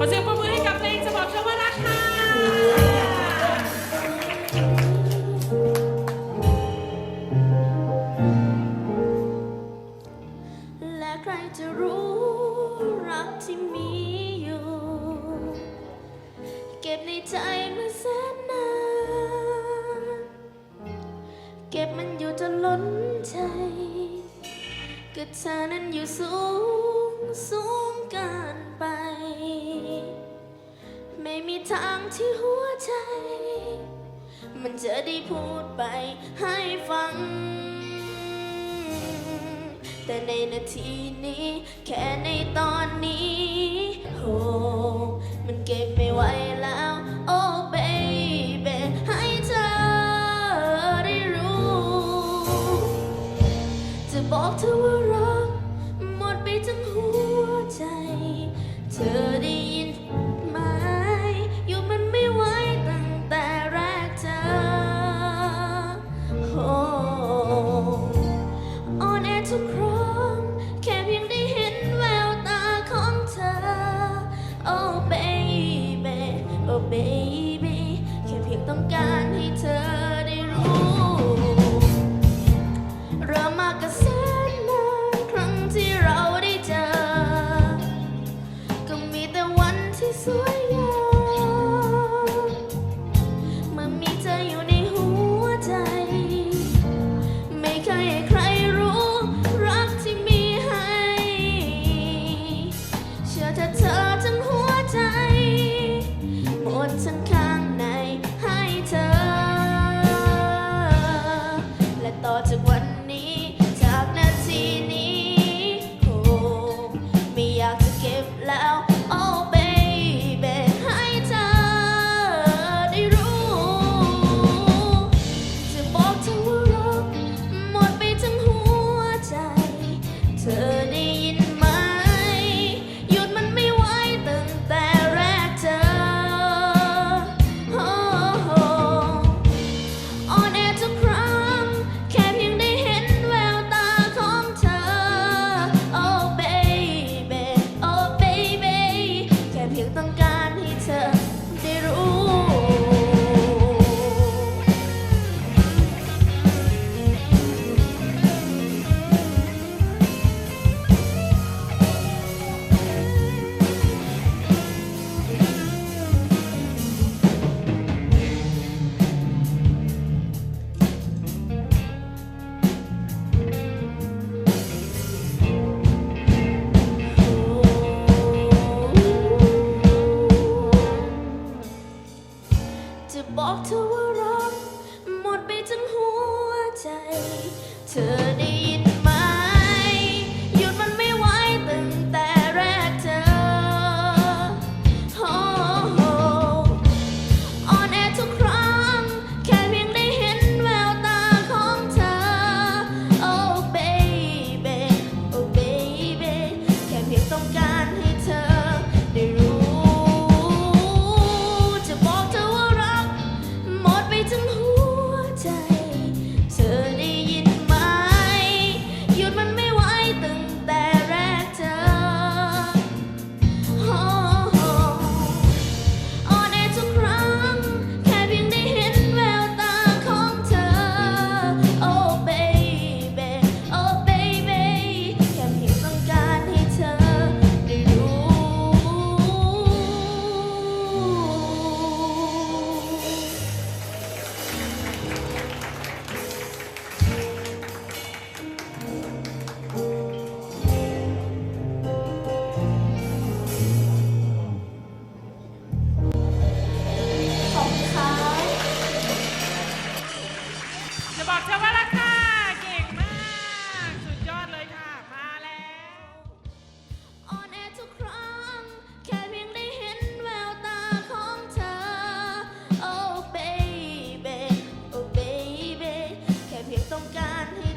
ขอเสียงปรบมือให้กับเพลงจะบอกเธอว่ารักค่ะและใครจะรู้รักที่มีอยู่ เก็บในใจมาแสนนาน เก็บมันอยู่จนล้นใจก็เธอนั้นอยู่สูงสูงเกินไป ไม่มีทางที่หัวใจ มันจะได้พูดไปให้ฟัง แต่ในนาทีนี้ แค่ในตอนนี้โอ้มันเก็บไม่ไหวแล้ว โอ้ baby ให้เธอได้รู้ จะบอกเธอว่ารัก หมดไปทั้งหัว เธ to Anita, dear old. done